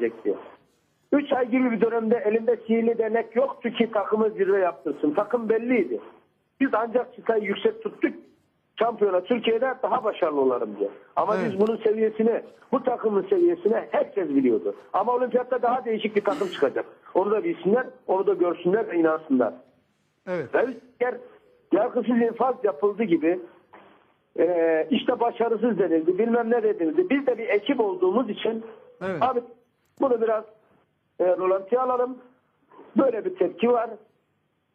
gelecekti. 3 ay gibi bir dönemde elinde sihirli denek yoktu ki takımı zirve yaptırsın. Takım belliydi. Biz ancak çıtayı yüksek tuttuk. Şampiyona Türkiye'de daha başarılı olalım diye. Ama Evet. biz bunun seviyesini, bu takımın seviyesini herkes biliyordu. Ama olimpiyatta daha değişik bir takım çıkacak. Onu da bilsinler, onu da görsünler ve inansınlar. Evet. Ve eğer yargısız infaz yapıldı gibi e, işte başarısız denildi, bilmem ne denildi. Biz de bir ekip olduğumuz için Evet. abi bunu biraz e, rolantiye alalım. Böyle bir tepki var.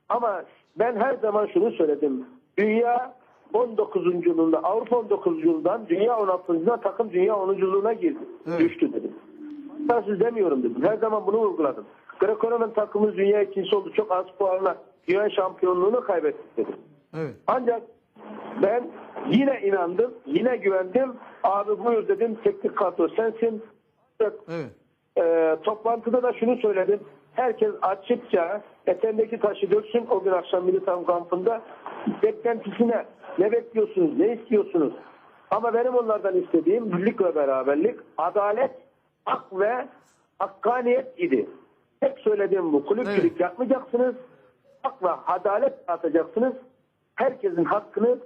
Ama ben her zaman şunu söyledim. Dünya 19. yılında Avrupa 19. yıldan Dünya 16. takım Dünya 10.luğuna girdi. Evet. Düştü dedim. Siz demiyorum dedim. Her zaman bunu vurguladım. Greco-Roman takımımız dünya ikincisi oldu. Çok az puanla dünya şampiyonluğunu kaybettik dedim. Evet. Ancak ben yine inandım, yine güvendim. Abi buyur dedim, teknik kadro sensin. Evet. E, toplantıda da şunu söyledim. Herkes açıkça eteğindeki taşı döksün o gün akşam militan kampında beklentisine ne bekliyorsunuz, ne istiyorsunuz? Ama benim onlardan istediğim birlik ve beraberlik, adalet, hak ve hakkaniyet idi. Hep söylediğim bu. Kulüpçülük Evet. yapmayacaksınız. Hak ve adalet atacaksınız. Herkesin hakkını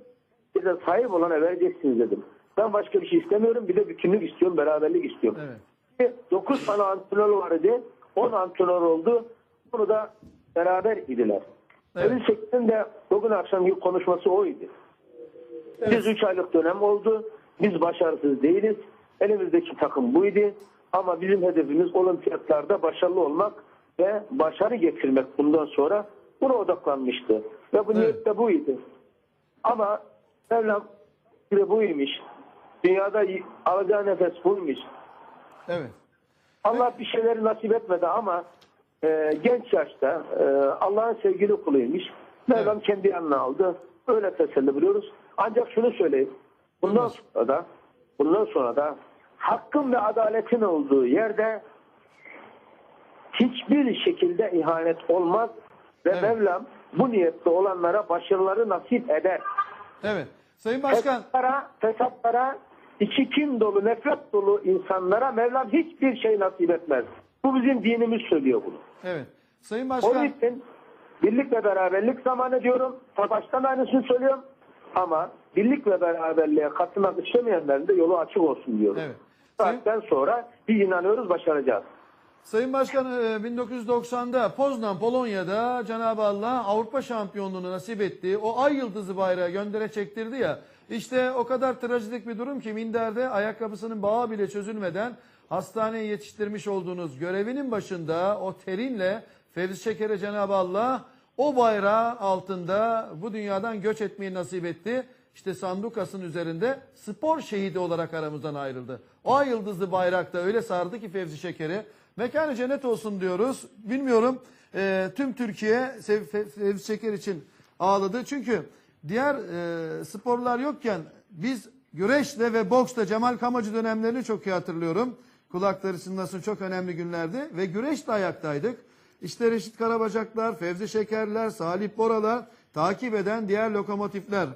size sahip olana vereceksiniz dedim. Ben başka bir şey istemiyorum. Bir de bütünlük istiyorum, beraberlik istiyorum. Evet. 9 tane antrenör vardı. 10 antrenör oldu. Bunu da beraber idiler. Evet. Evet. Sekiz'in de bugün akşamki konuşması oydu. Biz 3 aylık dönem oldu. Biz başarısız değiliz. Elimizdeki takım buydu. Ama bizim hedefimiz olimpiyatlarda başarılı olmak ve başarı getirmek bundan sonra buna odaklanmıştı. Ve bu Evet. niyet de buydu. Ama Mevlam buymuş. Dünyada alacağı nefes buymuş. Evet. Allah bir şeyleri nasip etmedi ama e, genç yaşta e, Allah'ın sevgili kuluymuş. Mevlam Evet. kendi yanına aldı. Öyle teselli buluyoruz. Ancak şunu söyleyeyim. Bundan sonra da bundan sonra da hakkın ve adaletin olduğu yerde hiçbir şekilde ihanet olmaz ve Evet. Mevlam bu niyette olanlara başarıları nasip eder. Evet. Sayın Başkan. Fesatlara, fesatlara, içi kin dolu, nefret dolu insanlara Mevlam hiçbir şey nasip etmez. Bu bizim dinimiz söylüyor bunu. Evet. Sayın Onun Başkan. için birlik ve beraberlik zamanı diyorum. Baştan aynısını söylüyorum. Ama birlik ve beraberliğe katılmak istemeyenlerin de yolu açık olsun diyorum. Evet. Bu Saatten sonra biz inanıyoruz başaracağız. Sayın Başkan e, 1990'da Poznan Polonya'da Cenab-ı Allah Avrupa şampiyonluğunu nasip etti. O ay yıldızı bayrağı göndere çektirdi ya. İşte o kadar trajidik bir durum ki Minder'de ayakkabısının bağı bile çözülmeden hastaneye yetiştirmiş olduğunuz görevinin başında o terinle Fevzi Şeker'e Cenab-ı Allah o bayrağı altında bu dünyadan göç etmeyi nasip etti. İşte Sandukas'ın üzerinde spor şehidi olarak aramızdan ayrıldı. O ay yıldızlı bayrakta öyle sardı ki Fevzi Şeker'i. Mekanı cennet olsun diyoruz. Bilmiyorum e, tüm Türkiye Fevzi Şeker için ağladı. Çünkü diğer e, sporlar yokken biz güreşle ve boksla Cemal Kamacı dönemlerini çok iyi hatırlıyorum. Kulakları çınlasın çok önemli günlerdi ve güreşle ayaktaydık. İşte Reşit Karabacaklar, Fevzi Şekerler, Salih Boralar takip eden diğer lokomotifler.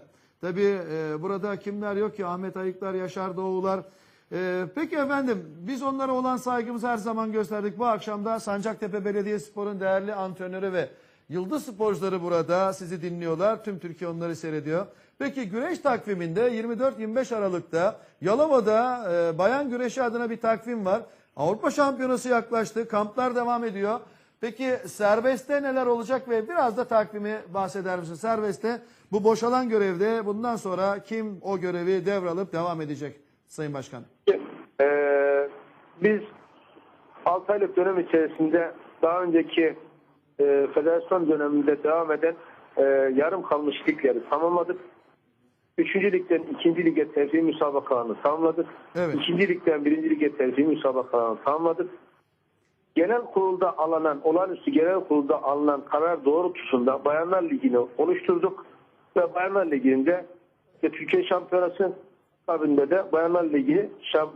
Tabii e, burada kimler yok ki Ahmet Ayıklar, Yaşar Doğular. E, peki efendim biz onlara olan saygımızı her zaman gösterdik. Bu akşam da Sancaktepe Belediyespor'un değerli antrenörü ve yıldız sporcuları burada sizi dinliyorlar. Tüm Türkiye onları seyrediyor. Peki güreş takviminde 24-25 Aralık'ta Yalova'da e, bayan güreşi adına bir takvim var. Avrupa Şampiyonası yaklaştı. Kamplar devam ediyor. Peki serbestte neler olacak ve biraz da takvimi bahseder misin? Serbestte bu boşalan görevde bundan sonra kim o görevi devralıp devam edecek Sayın Başkan? Ee, biz 6 aylık dönem içerisinde daha önceki e, federasyon döneminde devam eden e, yarım kalmış ligleri tamamladık. Üçüncü ligden ikinci lige terfi müsabakalarını tamamladık. Evet. İkinci ligden birinci lige terfi müsabakalarını tamamladık. Genel kurulda alınan, olağanüstü genel kurulda alınan karar doğrultusunda Bayanlar Ligi'ni oluşturduk. Ve Bayanlar Ligi'nde işte Türkiye Şampiyonası kabinde de Bayanlar Ligi şamp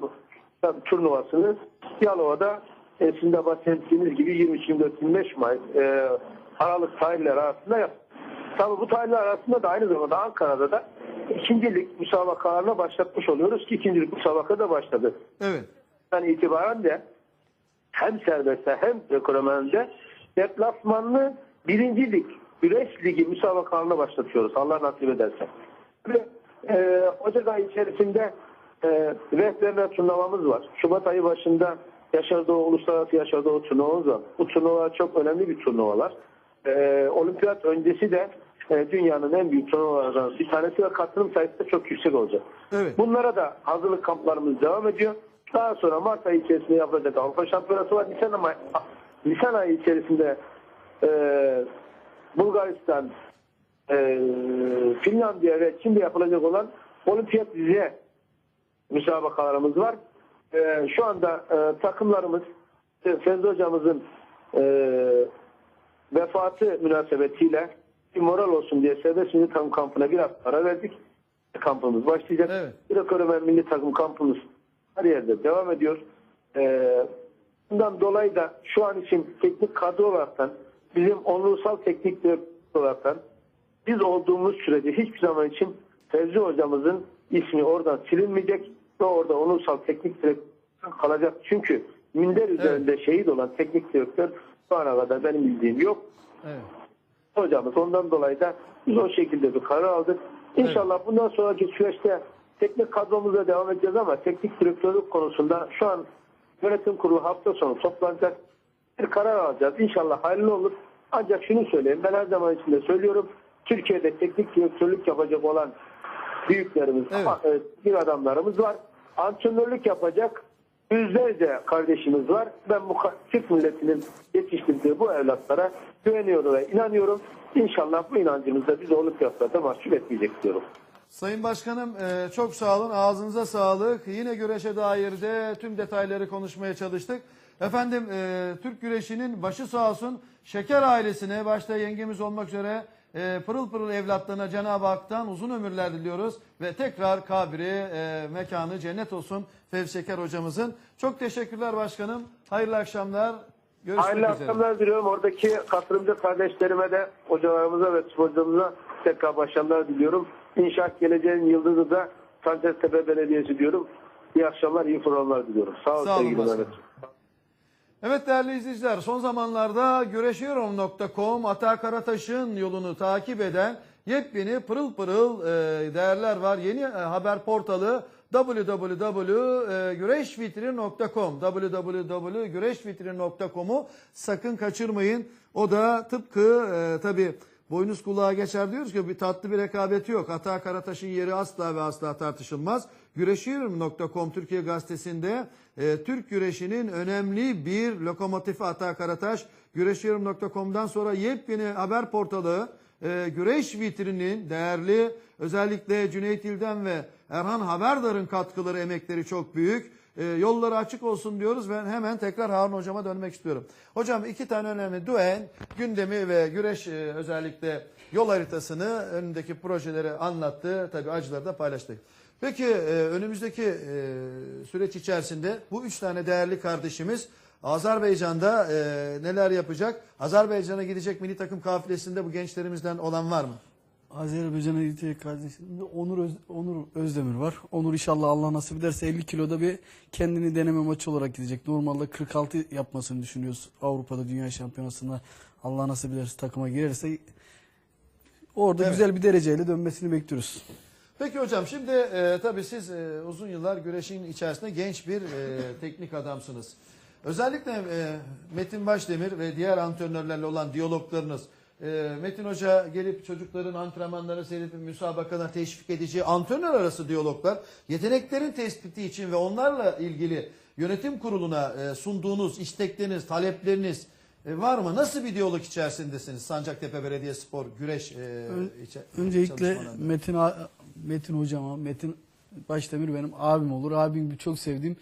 turnuvasını Yalova'da e, sizin de bahsettiğiniz gibi 23-24-25 May e, Aralık tarihleri arasında yaptık. Tabii bu tarihler arasında da aynı zamanda Ankara'da da ikincilik müsabakalarına başlatmış oluyoruz ki ikincilik müsabaka da başladı. Evet. Yani itibaren de hem serbestte hem ekonomide deplasmanlı birinci lig, güreş ligi müsabakalarına başlatıyoruz. Allah nasip ederse. Ve, e, Ocak ayı içerisinde e, rehberler turnuvamız var. Şubat ayı başında Yaşar Doğu Uluslararası Yaşar Doğu turnuvamız var. Bu turnuvalar çok önemli bir turnuvalar. E, olimpiyat öncesi de e, dünyanın en büyük turnuvalarından bir tanesi ve katılım sayısı da çok yüksek olacak. Evet. Bunlara da hazırlık kamplarımız devam ediyor. Daha sonra Mart ayı içerisinde yapılacak Avrupa Şampiyonası var. Nisan, ama, Nisan ayı içerisinde e, Bulgaristan, e, Finlandiya ve Çin'de yapılacak olan olimpiyat diziye müsabakalarımız var. E, şu anda e, takımlarımız e, Fevzi hocamızın e, vefatı münasebetiyle bir moral olsun diye serbest milli takım kampına bir hafta ara verdik. Kampımız başlayacak. Evet. Bir ekonomi milli takım kampımız her yerde devam ediyor. Ee, bundan dolayı da şu an için teknik kadro olaraktan bizim onursal teknik olaraktan biz olduğumuz sürece hiçbir zaman için Fevzi hocamızın ismi oradan silinmeyecek orada onursal teknik direktör kalacak. Çünkü minder üzerinde şehit olan teknik direktör şu ana kadar benim bildiğim yok Evet. hocamız. Ondan dolayı da biz o şekilde bir karar aldık. İnşallah bundan sonraki süreçte teknik kadromuzla devam edeceğiz ama teknik direktörlük konusunda şu an yönetim kurulu hafta sonu toplanacak. Bir karar alacağız. İnşallah hayırlı olur. Ancak şunu söyleyeyim. Ben her zaman içinde söylüyorum. Türkiye'de teknik direktörlük yapacak olan büyüklerimiz, Evet. e, bir adamlarımız var. Antrenörlük yapacak yüzlerce kardeşimiz var. Ben bu Türk milletinin yetiştirdiği bu evlatlara güveniyorum ve inanıyorum. İnşallah bu inancımız da bizi olimpiyatlarda mahcup etmeyecek diyorum. Sayın Başkanım e, çok sağ olun. Ağzınıza sağlık. Yine güreşe dair de tüm detayları konuşmaya çalıştık. Efendim e, Türk güreşinin başı sağ olsun. Şeker ailesine başta yengemiz olmak üzere e, pırıl pırıl evlatlarına Cenab-ı Hak'tan uzun ömürler diliyoruz. Ve tekrar kabri, e, mekanı cennet olsun Fevzi Şeker hocamızın. Çok teşekkürler başkanım. Hayırlı akşamlar. Görüşmek Hayırlı üzere. akşamlar diliyorum. Oradaki katılımcı kardeşlerime de hocalarımıza ve sporcularımıza tekrar başarılar diliyorum. İnşaat geleceğin yıldızı da Sancaktepe Belediyesi diyorum. İyi akşamlar, iyi programlar diliyorum. Sağ olun Sağ olun. Evet değerli izleyiciler son zamanlarda güreşiyorum.com Ata Karataş'ın yolunu takip eden yepyeni pırıl pırıl e, değerler var. Yeni e, haber portalı www.güreşvitri.com www.güreşvitri.com'u sakın kaçırmayın. O da tıpkı e, tabi boynuz kulağa geçer diyoruz ki bir tatlı bir rekabeti yok. Ata Karataş'ın yeri asla ve asla tartışılmaz. Güreşiyorum.com Türkiye Gazetesi'nde e, Türk güreşinin önemli bir lokomotifi Ata Karataş. Güreşiyorum.com'dan sonra yepyeni haber portalı e, Güreş Vitrini'nin değerli özellikle Cüneyt İlden ve Erhan Haberdar'ın katkıları, emekleri çok büyük. E, yolları açık olsun diyoruz ve hemen tekrar Harun Hocam'a dönmek istiyorum. Hocam iki tane önemli duen gündemi ve güreş e, özellikle yol haritasını önündeki projeleri anlattı. Tabii acıları da paylaştık. Peki e, önümüzdeki e, süreç içerisinde bu üç tane değerli kardeşimiz Azerbaycan'da e, neler yapacak? Azerbaycan'a gidecek milli takım kafilesinde bu gençlerimizden olan var mı? Azerbaycan'a gidecek kardeşim. Onur, Öz, Onur Özdemir var. Onur inşallah Allah nasip ederse 50 kiloda bir kendini deneme maçı olarak gidecek. Normalde 46 yapmasını düşünüyoruz Avrupa'da Dünya Şampiyonası'nda. Allah nasip ederse takıma girerse orada Evet. güzel bir dereceyle dönmesini bekliyoruz. Peki hocam şimdi e, tabii siz e, uzun yıllar güreşin içerisinde genç bir e, teknik adamsınız. Özellikle e, Metin Başdemir ve diğer antrenörlerle olan diyaloglarınız e, Metin Hoca gelip çocukların antrenmanlarını seyredip müsabakana teşvik edici antrenör arası diyaloglar yeteneklerin tespiti için ve onlarla ilgili yönetim kuruluna e, sunduğunuz istekleriniz, talepleriniz e, var mı? Nasıl bir diyalog içerisindesiniz Sancaktepe Belediyespor güreş e, Öncelikle? Metin Metin hocama, Metin Başdemir benim abim olur. Abim gibi çok sevdiğim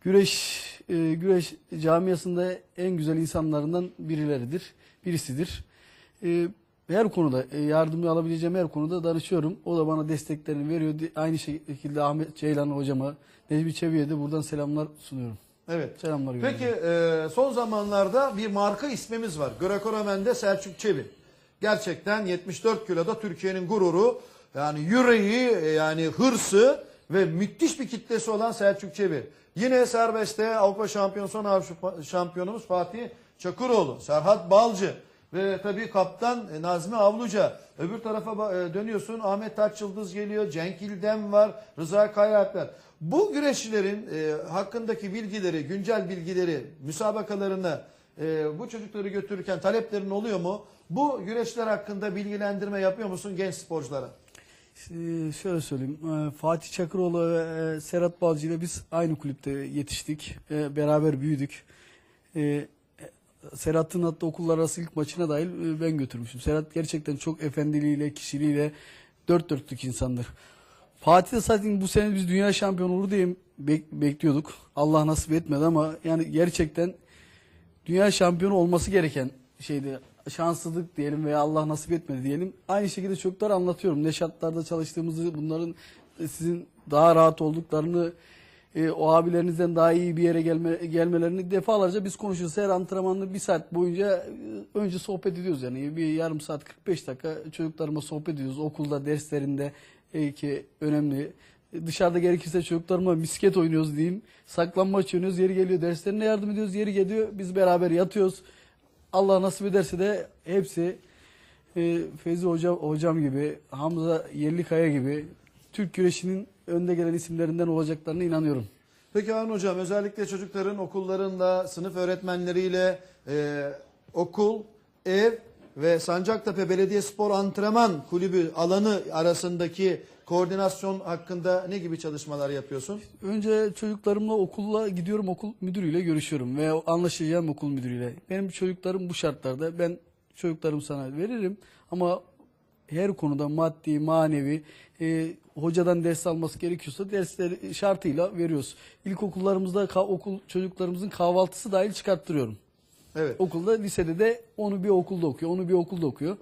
güreş e, güreş camiasında en güzel insanlarından birileridir. Birisidir. E, her konuda e, yardımcı alabileceğim her konuda danışıyorum. O da bana desteklerini veriyor. Aynı şekilde Ahmet Ceylan hocama, Necmi Çebi'ye de buradan selamlar sunuyorum. Evet. Selamlar Peki e, son zamanlarda bir marka ismimiz var. Greco-Romen'de Selçuk Çebi. Gerçekten 74 kiloda Türkiye'nin gururu. Yani yüreği, e, yani hırsı ve müthiş bir kitlesi olan Selçuk Çevir. Yine serbestte Avrupa Şampiyonu son şampiyonumuz Fatih Çakıroğlu, Serhat Balcı ve tabii kaptan e, Nazmi Avluca. Öbür tarafa e, dönüyorsun Ahmet Taç Yıldız geliyor, Cenk İldem var, Rıza Kayalpler. Bu güreşçilerin e, hakkındaki bilgileri, güncel bilgileri, müsabakalarına e, bu çocukları götürürken taleplerin oluyor mu? Bu güreşler hakkında bilgilendirme yapıyor musun genç sporculara? Ee, şöyle söyleyeyim. Ee, Fatih Çakıroğlu ve e, Serhat Balcı ile biz aynı kulüpte yetiştik. Ee, Beraber büyüdük. Serhat'ın hatta okullar arası ilk maçına dahil e, ben götürmüşüm. Serhat gerçekten çok efendiliğiyle, kişiliğiyle dört dörtlük insandır. Fatih de zaten bu sene biz dünya şampiyonu olur diye bek- bekliyorduk. Allah nasip etmedi ama yani gerçekten dünya şampiyonu olması gereken şeydi. Şanssızlık diyelim veya Allah nasip etmedi diyelim. Aynı şekilde çocuklar anlatıyorum. Ne şartlarda çalıştığımızı, bunların e, sizin daha rahat olduklarını, e, o abilerinizden daha iyi bir yere gelme, gelmelerini defalarca biz konuşuyoruz. Her antrenmanlı bir saat boyunca e, önce sohbet ediyoruz yani. Bir yarım saat 45 dakika çocuklarıma sohbet ediyoruz. Okulda, derslerinde e, ki önemli. E, Dışarıda gerekirse çocuklarıma misket oynuyoruz diyeyim. Saklanmaç oynuyoruz. Yeri geliyor derslerine yardım ediyoruz. Yeri geliyor biz beraber yatıyoruz. Allah nasip ederse de hepsi e, Feyzi Hoca, hocam gibi, Hamza Yerlikaya gibi Türk güreşinin önde gelen isimlerinden olacaklarına inanıyorum. Peki Harun Hocam özellikle çocukların okullarında, sınıf öğretmenleriyle e, okul, ev ve Sancaktepe Belediye Spor Antrenman Kulübü alanı arasındaki koordinasyon hakkında ne gibi çalışmalar yapıyorsun? Önce çocuklarımla okulla gidiyorum okul müdürüyle görüşüyorum ve anlaşacağım okul müdürüyle. Benim çocuklarım bu şartlarda ben çocuklarımı sana veririm ama her konuda maddi, manevi, e, hocadan ders alması gerekiyorsa dersleri şartıyla veriyoruz. İlkokullarımızda okul çocuklarımızın kahvaltısı dahil çıkarttırıyorum. Evet. Okulda, lisede de onu bir okulda okuyor, onu bir okulda okuyor.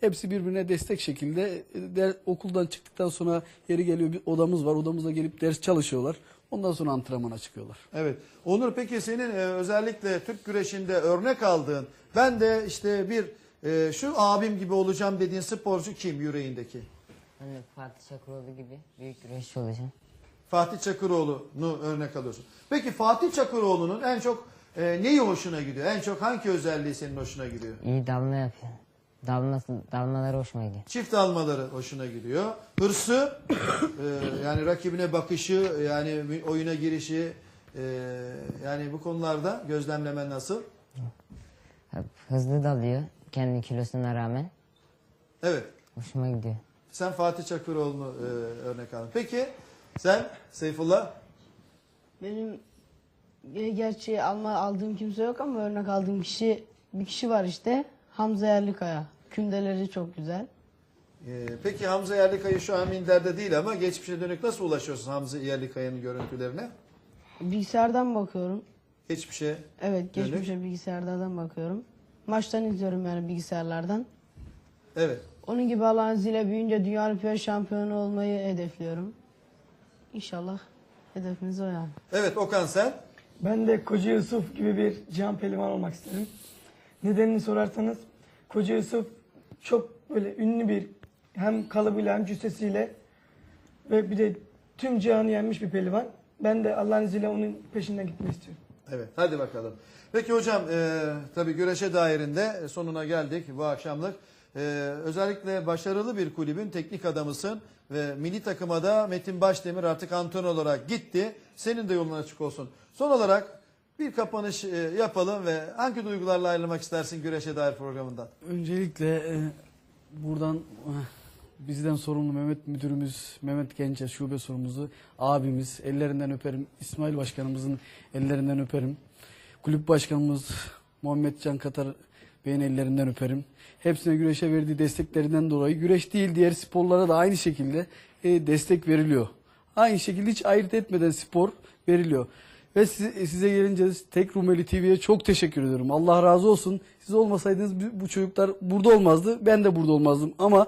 Hepsi birbirine destek şekilde e, der, okuldan çıktıktan sonra yeri geliyor bir odamız var. Odamıza gelip ders çalışıyorlar. Ondan sonra antrenmana çıkıyorlar. Evet. Onur peki senin e, özellikle Türk güreşinde örnek aldığın, ben de işte bir e, şu abim gibi olacağım dediğin sporcu kim yüreğindeki? De Fatih Çakıroğlu gibi büyük güreşçi olacağım. Fatih Çakıroğlu'nu örnek alıyorsun. Peki Fatih Çakıroğlu'nun en çok e, neyi hoşuna gidiyor? En çok hangi özelliği senin hoşuna gidiyor? İyi dalma yapıyor. Dalması, dalmaları hoşuma gidiyor. Çift almaları hoşuna gidiyor. Hırsı, e, yani rakibine bakışı, yani oyuna girişi, e, yani bu konularda gözlemlemen nasıl? Hızlı dalıyor kendi kilosuna rağmen. Evet. Hoşuma gidiyor. Sen Fatih Çakıroğlu'nu e, örnek aldın. Peki sen Seyfullah? Benim gerçi alma aldığım kimse yok ama örnek aldığım kişi bir kişi var işte. Hamza Yerlikaya. Kündeleri çok güzel. E, peki Hamza Yerlikaya şu an minderde değil ama geçmişe dönük nasıl ulaşıyorsun Hamza Yerlikaya'nın görüntülerine? Bilgisayardan bakıyorum. Geçmişe Evet Dönük. geçmişe bilgisayardan bakıyorum. Maçtan izliyorum yani bilgisayarlardan. Evet. Onun gibi Allah'ın izniyle büyüyünce dünya olimpiyat şampiyonu olmayı hedefliyorum. İnşallah hedefimiz o yani. Evet Okan sen? Ben de Koca Yusuf gibi bir can pehlivan olmak isterim. Nedenini sorarsanız Koca Yusuf çok böyle ünlü bir hem kalıbıyla hem cüssesiyle ve bir de tüm cihanı yenmiş bir pehlivan. Ben de Allah'ın izniyle onun peşinden gitmek istiyorum. Evet hadi bakalım. Peki hocam e, tabii güreşe dairinde sonuna geldik bu akşamlık. E, özellikle başarılı bir kulübün teknik adamısın ve milli takıma da Metin Başdemir artık antrenör olarak gitti. Senin de yolun açık olsun. Son olarak bir kapanış e, yapalım ve hangi duygularla ayrılmak istersin güreşe dair programından? Öncelikle e, buradan eh, bizden sorumlu Mehmet müdürümüz, Mehmet Gençer şube sorumlusu, abimiz ellerinden öperim. İsmail başkanımızın ellerinden öperim. Kulüp başkanımız Muhammed Can Katar Bey'in ellerinden öperim. Hepsine güreşe verdiği desteklerinden dolayı güreş değil diğer sporlara da aynı şekilde e, destek veriliyor. Aynı şekilde hiç ayırt etmeden spor veriliyor. Ve size, size gelince tek Rumeli TV'ye çok teşekkür ediyorum. Allah razı olsun. Siz olmasaydınız bu çocuklar burada olmazdı. Ben de burada olmazdım. Ama